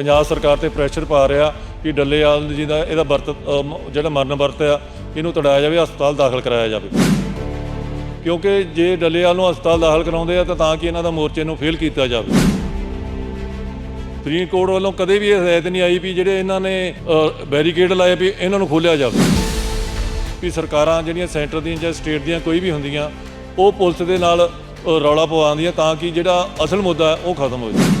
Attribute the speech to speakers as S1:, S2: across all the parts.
S1: ਪੰਜਾਬ ਸਰਕਾਰ ਤੇ ਪ੍ਰੈਸ਼ਰ ਪਾ ਰਿਹਾ ਕਿ ਡੱਲੇਵਾਲ ਜੀ ਦਾ ਇਹਦਾ ਵਰਤ ਜਿਹੜਾ ਮਰਨ ਵਰਤ ਆ, ਇਹਨੂੰ ਤੜਾਇਆ ਜਾਵੇ, ਹਸਪਤਾਲ ਦਾਖਲ ਕਰਾਇਆ ਜਾਵੇ। ਕਿਉਂਕਿ ਜੇ ਡੱਲੇਵਾਲ ਨੂੰ ਹਸਪਤਾਲ ਦਾਖਲ ਕਰਾਉਂਦੇ ਆ ਤਾਂ ਤਾਂ ਕਿ ਇਹਨਾਂ ਦਾ ਮੋਰਚੇ ਨੂੰ ਫੇਲ ਕੀਤਾ ਜਾਵੇ। ਸੁਪਰੀਮ ਕੋਰਟ ਵੱਲੋਂ ਕਦੇ ਵੀ ਇਹ ਹਦਾਇਤ ਨਹੀਂ ਆਈ ਵੀ ਜਿਹੜੇ ਇਹਨਾਂ ਨੇ ਬੈਰੀਕੇਡ ਲਾਏ ਵੀ ਇਹਨਾਂ ਨੂੰ ਖੋਲ੍ਹਿਆ ਜਾਵੇ। ਵੀ ਸਰਕਾਰਾਂ ਜਿਹੜੀਆਂ ਸੈਂਟਰ ਦੀਆਂ ਜਾਂ ਸਟੇਟ ਦੀਆਂ ਕੋਈ ਵੀ ਹੁੰਦੀਆਂ, ਉਹ ਪੁਲਿਸ ਦੇ ਨਾਲ ਰੌਲਾ ਪਵਾਉਂਦੀਆਂ ਤਾਂ ਕਿ ਜਿਹੜਾ ਅਸਲ ਮੁੱਦਾ ਉਹ ਖਤਮ ਹੋ ਜਾਵੇ।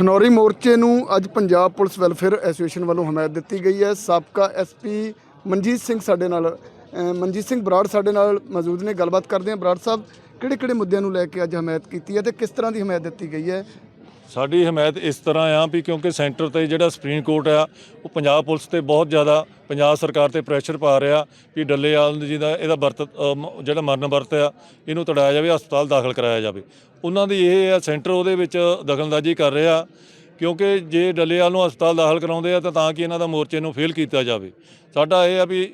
S2: ਖਨੌਰੀ ਮੋਰਚੇ ਨੂੰ ਅੱਜ ਪੰਜਾਬ ਪੁਲਿਸ ਵੈਲਫੇਅਰ ਐਸੋਸੀਏਸ਼ਨ ਵੱਲੋਂ ਹਮਾਇਤ ਦਿੱਤੀ ਗਈ ਹੈ। ਸਾਬਕਾ ਐਸਪੀ ਮਨਜੀਤ ਸਿੰਘ ਸਾਡੇ ਨਾਲ, ਅਹ, ਮਨਜੀਤ ਸਿੰਘ ਬਰਾੜ ਸਾਡੇ ਨਾਲ ਮੌਜੂਦ ਨੇ। ਗੱਲਬਾਤ ਕਰਦੇ ਹਾਂ। ਬਰਾੜ ਸਾਹਿਬ ਕਿਹੜੇ ਕਿਹੜੇ ਮੁੱਦਿਆਂ ਨੂੰ ਲੈ ਕੇ ਅੱਜ ਹਮਾਇਤ ਕੀਤੀ ਹੈ ਤੇ ਕਿਸ ਤਰ੍ਹਾਂ ਦੀ ਹਮਾਇਤ ਦਿੱਤੀ ਗਈ ਹੈ?
S1: ਸਾਡੀ ਹਮਾਇਤ ਇਸ ਤਰ੍ਹਾਂ ਆ ਵੀ ਕਿਉਂਕਿ ਸੈਂਟਰ ਤੇ ਜਿਹੜਾ ਸੁਪਰੀਮ ਕੋਰਟ ਆ, ਉਹ ਪੰਜਾਬ ਪੁਲਿਸ ਤੇ ਬਹੁਤ ਜ਼ਿਆਦਾ, ਪੰਜਾਬ ਸਰਕਾਰ ਤੇ ਪ੍ਰੈਸ਼ਰ ਪਾ ਰਿਹਾ ਵੀ ਡੱਲੇਵਾਲ ਜੀ ਦਾ ਇਹਦਾ ਵਰਤ ਜਿਹੜਾ ਮਰਨ ਵਰਤ ਆ, ਇਹਨੂੰ ਤੜਾਇਆ ਜਾਵੇ, ਹਸਪਤਾਲ ਦਾਖਲ ਕਰਾਇਆ ਜਾਵੇ। ਉਹਨਾਂ ਦੀ ਇਹ ਆ, ਸੈਂਟਰ ਉਹਦੇ ਵਿੱਚ ਦਖਲਅੰਦਾਜ਼ੀ ਕਰ ਰਿਹਾ ਕਿਉਂਕਿ ਜੇ ਡੱਲੇਵਾਲ ਨੂੰ ਹਸਪਤਾਲ ਦਾਖਲ ਕਰਾਉਂਦੇ ਆ, ਤਾਂ ਤਾਂ ਕਿ ਇਹਨਾਂ ਦਾ ਮੋਰਚੇ ਨੂੰ ਫੇਲ ਕੀਤਾ ਜਾਵੇ। ਸਾਡਾ ਇਹ ਆ ਵੀ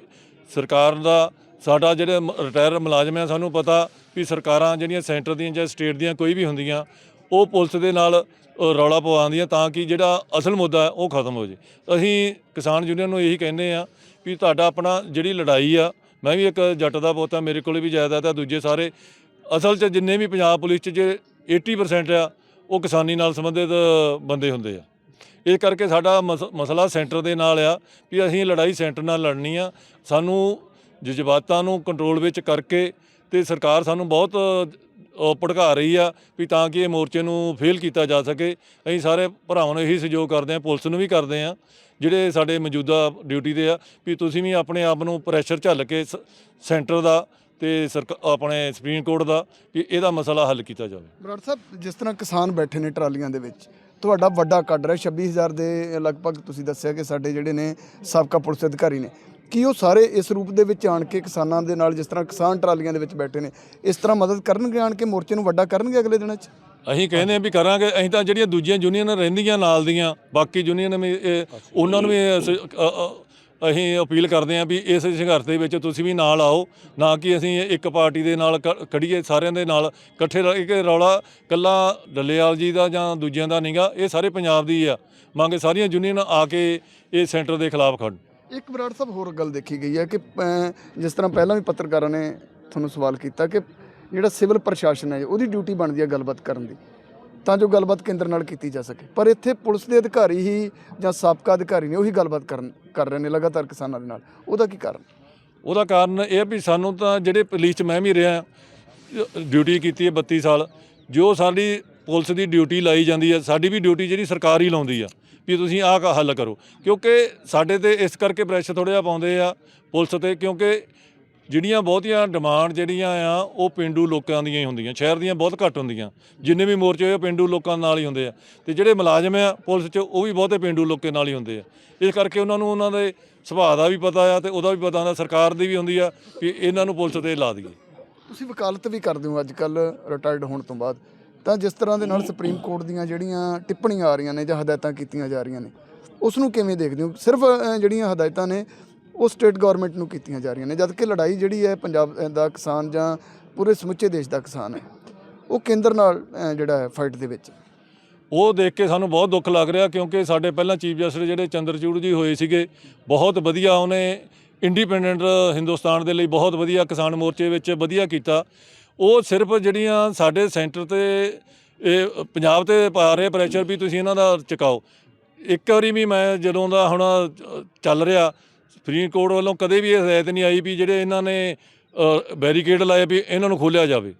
S1: ਸਰਕਾਰ ਦਾ, ਸਾਡਾ ਜਿਹੜੇ ਰਿਟਾਇਰ ਮੁਲਾਜ਼ਮ ਆ, ਸਾਨੂੰ ਪਤਾ ਵੀ ਸਰਕਾਰਾਂ ਜਿਹੜੀਆਂ ਸੈਂਟਰ ਦੀਆਂ ਜਾਂ ਸਟੇਟ ਦੀਆਂ ਕੋਈ ਵੀ ਹੁੰਦੀਆਂ ਉਹ ਪੁਲਿਸ ਦੇ ਨਾਲ ਅ, ਰੌਲਾ ਪਵਾਉਂਦੀਆਂ ਤਾਂ ਕਿ ਜਿਹੜਾ ਅਸਲ ਮੁੱਦਾ ਹੈ ਉਹ ਖਤਮ ਹੋ ਜੇ। ਅਸੀਂ ਕਿਸਾਨ ਯੂਨੀਅਨ ਨੂੰ ਇਹੀ ਕਹਿੰਦੇ ਆ ਵੀ ਤੁਹਾਡਾ ਆਪਣਾ ਜਿਹੜੀ ਲੜਾਈ ਆ ਮੈਂ ਵੀ ਇੱਕ ਜੱਟ ਦਾ ਪੁੱਤ ਆ ਮੇਰੇ ਕੋਲ ਵੀ ਜਾਇਦਾਦ ਆ ਦੂਜੇ ਸਾਰੇ। ਅਸਲ 'ਚ ਜਿੰਨੇ ਵੀ ਪੰਜਾਬ ਪੁਲਿਸ 'ਚ ਜੇ 80% ਆ ਉਹ ਕਿਸਾਨੀ ਨਾਲ ਸੰਬੰਧਿਤ ਬੰਦੇ ਹੁੰਦੇ ਆ। ਇਸ ਕਰਕੇ ਸਾਡਾ ਮਸ- ਮਸਲਾ ਸੈਂਟਰ ਦੇ ਨਾਲ ਆ ਵੀ ਅਸੀਂ ਲੜਾਈ ਸੈਂਟਰ ਨਾਲ ਲੜਨੀ ਆ। ਸਾਨੂੰ ਜਜ਼ਬਾਤਾਂ ਨੂੰ ਕੰਟਰੋਲ ਵਿੱਚ ਕਰਕੇ ਤੇ ਸਰਕਾਰ ਸਾਨੂੰ ਬਹੁਤ ਭੜਕਾ ਰਹੀ ਆ ਵੀ ਤਾਂ ਕਿ ਇਹ ਮੋਰਚੇ ਨੂੰ ਫੇਲ ਕੀਤਾ ਜਾ ਸਕੇ। ਅਸੀਂ ਸਾਰੇ ਭਰਾਵਾਂ ਨੂੰ ਇਹੀ ਸਹਿਯੋਗ ਕਰਦੇ ਆ ਪੁਲਿਸ ਨੂੰ ਵੀ ਕਰਦੇ ਆ ਜਿਹੜੇ ਸਾਡੇ ਮੌਜੂਦਾ ਡਿਊਟੀ ਦੇ ਆ, ਵੀ ਤੁਸੀਂ ਵੀ ਆਪਣੇ ਆਪ ਨੂੰ ਪ੍ਰੈਸ਼ਰ ਝੱਲ ਕੇ ਸ- ਸੈਂਟਰ ਦਾ ਤੇ ਸਰਕ- ਆਪਣੇ ਸੁਪਰੀਮ ਕੋਰਟ ਦਾ, ਵੀ ਇਹਦਾ ਮਸਲਾ ਹੱਲ ਕੀਤਾ ਜਾਵੇ।
S2: ਬਰਾੜ ਸਾਹਿਬ, ਜਿਸ ਤਰ੍ਹਾਂ ਕਿਸਾਨ ਬੈਠੇ ਨੇ ਟਰਾਲੀਆਂ ਦੇ ਵਿੱਚ, ਤੁਹਾਡਾ ਵੱਡਾ ਕੱਢ ਰਿਹਾ 26000 ਦੇ ਲਗਭਗ ਤੁਸੀਂ ਦੱਸਿਆ ਕਿ ਸਾਡੇ ਜਿਹੜੇ ਨੇ ਸਾਬਕਾ ਪੁਲਿਸ ਅਧਿਕਾਰੀ ਨੇ। ਕੀ ਉਹ ਸਾਰੇ ਇਸ ਰੂਪ ਦੇ ਵਿੱਚ ਆਣ ਕੇ ਕਿਸਾਨਾਂ ਦੇ ਨਾਲ ਜਿਸ ਤਰ੍ਹਾਂ ਕਿਸਾਨ ਟਰਾਲੀਆਂ ਦੇ ਵਿੱਚ ਬੈਠੇ ਨੇ ਇਸ ਤਰ੍ਹਾਂ ਮਦਦ ਕਰਨਗੇ ਆਣ ਕੇ ਮੋਰਚੇ ਨੂੰ ਵੱਡਾ ਕਰਨਗੇ ਅਗਲੇ ਦਿਨਾਂ 'ਚ?
S1: ਅਸੀਂ ਕਹਿੰਦੇ ਆ ਵੀ ਕਰਾਂਗੇ ਅਸੀਂ ਤਾਂ ਜਿਹੜੀਆਂ ਦੂਜੀਆਂ ਯੂਨੀਅਨ ਰਹਿੰਦੀਆਂ ਨਾਲ ਦੀਆਂ ਬਾਕੀ ਯੂਨੀਅਨ ਵੀ ਉਹਨਾਂ ਨੂੰ ਵੀ ਅਸੀਂ, ਅਸੀਂ ਅਪੀਲ ਕਰਦੇ ਹਾਂ ਵੀ ਇਸ ਸੰਘਰਸ਼ ਦੇ ਵਿੱਚ ਤੁਸੀਂ ਵੀ ਨਾਲ ਆਓ ਨਾ ਕਿ ਅਸੀਂ ਇੱਕ ਪਾਰਟੀ ਦੇ ਨਾਲ ਕ- ਖੜੀਏ ਸਾਰਿਆਂ ਦੇ ਨਾਲ ਇਕੱਠੇ ਰਲ ਕੇ ਰੌਲਾ ਕੱਲਾ ਡੱਲੇਵਾਲ ਜੀ ਦਾ ਜਾਂ ਦੂਜਿਆਂ ਦਾ ਨਹੀਂਗਾ ਇਹ ਸਾਰੇ ਪੰਜਾਬ ਦੀ ਆ। ਮੰਗੇ ਸਾਰੀਆਂ ਯੂਨੀਅਨ ਆ ਕੇ ਇਹ ਸੈਂਟਰ ਦੇ ਖਿਲਾਫ ਖੜਨ
S2: ਇੱਕ ਬਰਾੜ ਸਾਹਿਬ ਹੋਰ ਗੱਲ ਦੇਖੀ ਗਈ ਹੈ ਕਿ ਅਹ, ਜਿਸ ਤਰ੍ਹਾਂ ਪਹਿਲਾਂ ਵੀ ਪੱਤਰਕਾਰਾਂ ਨੇ ਤੁਹਾਨੂੰ ਸਵਾਲ ਕੀਤਾ ਕਿ ਜਿਹੜਾ ਸਿਵਲ ਪ੍ਰਸ਼ਾਸਨ ਹੈ ਉਹਦੀ ਡਿਊਟੀ ਬਣਦੀ ਹੈ ਗੱਲਬਾਤ ਕਰਨ ਦੀ ਤਾਂ ਜੋ ਗੱਲਬਾਤ ਕੇਂਦਰ ਨਾਲ ਕੀਤੀ ਜਾ ਸਕੇ। ਪਰ ਇੱਥੇ ਪੁਲਿਸ ਦੇ ਅਧਿਕਾਰੀ ਹੀ ਜਾਂ ਸਾਬਕਾ ਅਧਿਕਾਰੀ ਨੇ ਉਹੀ ਗੱਲਬਾਤ ਕਰਨ ਕਰ ਰਹੇ ਨੇ ਲਗਾਤਾਰ ਕਿਸਾਨਾਂ ਦੇ ਨਾਲ। ਉਹਦਾ ਕੀ ਕਾਰਨ?
S1: ਉਹਦਾ ਕਾਰਨ ਇਹ ਆ ਵੀ ਸਾਨੂੰ ਤਾਂ ਜਿਹੜੇ ਪੁਲਿਸ 'ਚ ਮੈਂ ਵੀ ਰਿਹਾ ਡਿਊਟੀ ਕੀਤੀ ਹੈ 32 ਸਾਲ ਜੋ ਸਾਡੀ ਪੁਲਿਸ ਦੀ ਡਿਊਟੀ ਲਾਈ ਜਾਂਦੀ ਹੈ ਸਾਡੀ ਵੀ ਡਿਊਟੀ ਜਿਹੜੀ ਸਰਕਾਰ ਹੀ ਲਾਉਂਦੀ ਆ। ਵੀ ਤੁਸੀਂ ਆਹ ਹੱਲ ਕਰੋ। ਕਿਉਂਕਿ ਸਾਡੇ ਤੇ ਇਸ ਕਰਕੇ ਪ੍ਰੈਸ਼ਰ ਥੋੜ੍ਹਾ ਜਿਹਾ ਪਾਉਂਦੇ ਆ ਪੁਲਿਸ ਤੇ, ਕਿਉਂਕਿ ਜਿਹੜੀਆਂ ਬਹੁਤੀਆਂ ਡਿਮਾਂਡ ਜਿਹੜੀਆਂ ਆ, ਉਹ ਪਿੰਡੂ ਲੋਕਾਂ ਦੀਆਂ ਹੀ ਹੁੰਦੀਆਂ। ਸ਼ਹਿਰ ਦੀਆਂ ਬਹੁਤ ਘੱਟ ਹੁੰਦੀਆਂ। ਜਿੰਨੇ ਵੀ ਮੋਰਚੇ ਹੋਏ ਉਹ ਪਿੰਡੂ ਲੋਕਾਂ ਨਾਲ ਹੀ ਹੁੰਦੇ ਆ। ਤੇ ਜਿਹੜੇ ਮੁਲਾਜ਼ਮ ਆ ਪੁਲਿਸ 'ਚ, ਉਹ ਵੀ ਬਹੁਤੇ ਪਿੰਡੂ ਲੋਕਾਂ ਨਾਲ ਹੀ ਹੁੰਦੇ ਆ। ਇਸ ਕਰਕੇ ਉਹਨਾਂ ਨੂੰ ਉਹਨਾਂ ਦੇ ਸੁਭਾਅ ਦਾ ਵੀ ਪਤਾ ਆ ਤੇ ਉਹਦਾ ਵੀ ਪਤਾ ਹੁੰਦਾ, ਸਰਕਾਰ ਦੀ ਵੀ ਹੁੰਦੀ ਆ ਵੀ ਇਹਨਾਂ ਨੂੰ ਪੁਲਿਸ ਤੇ ਲਾ ਦਈਏ।
S2: ਤੁਸੀਂ ਵਕਾਲਤ ਵੀ ਕਰਦੇ ਹੋ ਅੱਜ ਕੱਲ ਰਿਟਾਇਰਡ ਹੋਣ ਤੋਂ ਬਾਅਦ। ਤਾਂ ਜਿਸ ਤਰ੍ਹਾਂ ਦੇ ਨਾਲ ਸੁਪਰੀਮ ਕੋਰਟ ਦੀਆਂ ਜਿਹੜੀਆਂ ਟਿੱਪਣੀਆਂ ਆ ਰਹੀਆਂ ਨੇ ਜਾਂ ਹਦਾਇਤਾਂ ਕੀਤੀਆਂ ਜਾ ਰਹੀਆਂ ਨੇ, ਉਸ ਨੂੰ ਕਿਵੇਂ ਦੇਖਦੇ ਹੋ? ਸਿਰਫ ਜਿਹੜੀਆਂ ਹਦਾਇਤਾਂ ਨੇ, ਉਹ ਸਟੇਟ ਗਵਰਨਮੈਂਟ ਨੂੰ ਕੀਤੀਆਂ ਜਾ ਰਹੀਆਂ ਨੇ ਜਦ ਕਿ ਲੜਾਈ ਜਿਹੜੀ ਹੈ ਪੰਜਾਬ ਦਾ ਕਿਸਾਨ ਜਾਂ ਪੂਰੇ ਸਮੁੱਚੇ ਦੇਸ਼ ਦਾ ਕਿਸਾਨ ਹੈ, ਉਹ ਕੇਂਦਰ ਨਾਲ ਜਿਹੜਾ ਹੈ ਫਾਈਟ ਦੇ ਵਿੱਚ।
S1: ਉਹ ਦੇਖ ਕੇ ਸਾਨੂੰ ਬਹੁਤ ਦੁੱਖ ਲੱਗ ਰਿਹਾ, ਕਿਉਂਕਿ ਸਾਡੇ ਪਹਿਲਾਂ ਚੀਫ ਜਸਟਿਸ ਜਿਹੜੇ ਚੰਦਰਚੂੜ ਜੀ ਹੋਏ ਸੀਗੇ, ਬਹੁਤ ਵਧੀਆ ਉਹਨੇ ਇੰਡੀਪੈਂਡੈਂਟ ਹਿੰਦੁਸਤਾਨ ਦੇ ਲਈ ਬਹੁਤ ਵਧੀਆ ਕਿਸਾਨ ਮੋਰਚੇ ਵਿੱਚ ਵਧੀਆ ਕੀਤਾ। ਉਹ ਸਿਰਫ ਜਿਹੜੀਆਂ ਸਾਡੇ ਸੈਂਟਰ ਤੇ, ਇਹ ਪੰਜਾਬ ਤੇ ਪਾ ਰਹੇ ਪ੍ਰੈਸ਼ਰ ਵੀ ਤੁਸੀਂ ਇਹਨਾਂ ਦਾ ਚੁਕਾਓ। ਇੱਕ ਵਾਰੀ ਵੀ ਮੈਂ ਜਦੋਂ ਦਾ ਹੁਣ ਚੱਲ ਰਿਹਾ ਸੁਪਰੀਮ ਕੋਰਟ ਵੱਲੋਂ ਕਦੇ ਵੀ ਇਹ ਹਦਾਇਤ ਨਹੀਂ ਆਈ ਵੀ ਜਿਹੜੇ ਇਹਨਾਂ ਨੇ ਬੈਰੀਕੇਡ ਲਾਏ ਵੀ ਇਹਨਾਂ ਨੂੰ ਖੋਲ੍ਹਿਆ ਜਾਵੇ।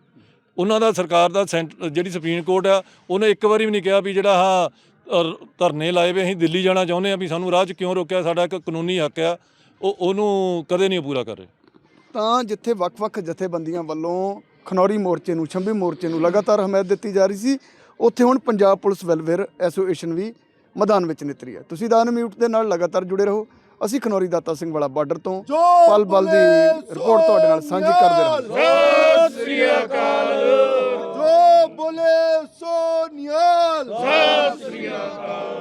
S1: ਉਹਨਾਂ ਦਾ ਸਰਕਾਰ ਦਾ ਸੈਂਟ- ਜਿਹੜੀ ਸੁਪਰੀਮ ਕੋਰਟ ਆ, ਉਹਨੇ ਇੱਕ ਵਾਰੀ ਵੀ ਨਹੀਂ ਕਿਹਾ ਵੀ ਜਿਹੜਾ ਆਹ ਧਰਨੇ ਲਾਏ ਵੇ ਅਸੀਂ ਦਿੱਲੀ ਜਾਣਾ ਚਾਹੁੰਦੇ ਆ ਵੀ ਸਾਨੂੰ ਰਾਹ 'ਚ ਕਿਉਂ ਰੋਕਿਆ, ਸਾਡਾ ਇੱਕ ਕਾਨੂੰਨੀ ਹੱਕ ਆ, ਉਹ, ਉਹਨੂੰ ਕਦੇ ਨਹੀਂ ਪੂਰਾ ਕਰ ਰਹੇ।
S2: ਤਾਂ ਜਿੱਥੇ ਵੱਖ-ਵੱਖ ਜਥੇਬੰਦੀਆਂ ਵੱਲੋਂ ਖਨੌਰੀ ਮੋਰਚੇ ਨੂੰ ਛੰਬੀ ਮੋਰਚੇ ਨੂੰ ਲਗਾਤਾਰ ਹਮਾਇਤ ਦਿੱਤੀ ਜਾ ਰਹੀ ਸੀ। ਉੱਥੇ ਹੁਣ ਪੰਜਾਬ ਪੁਲਿਸ ਵੈਲਫੇਅਰ ਐਸੋਸੀਏਸ਼ਨ ਵੀ ਮੈਦਾਨ ਵਿੱਚ ਨਿਤਰੀ ਹੈ। ਤੁਸੀਂ ਦਾਨ ਮਿਊਟ ਦੇ ਨਾਲ ਲਗਾਤਾਰ ਜੁੜੇ ਰਹੋ। ਅਸੀਂ ਖਨੌਰੀ ਦਾਤਾ ਸਿੰਘ ਵਾਲਾ ਬਾਰਡਰ ਤੋਂ ਪਲ ਪਲ ਦੀ ਰਿਪੋਰਟ ਤੁਹਾਡੇ ਨਾਲ ਸਾਂਝੀ ਕਰਦੇ ਰਹਾਂਗੇ।
S3: ਜੋ ਬੋਲੇ ਸੋ ਨਿਹਾਲ ਸਤਿ ਸ੍ਰੀ ਅਕਾਲ।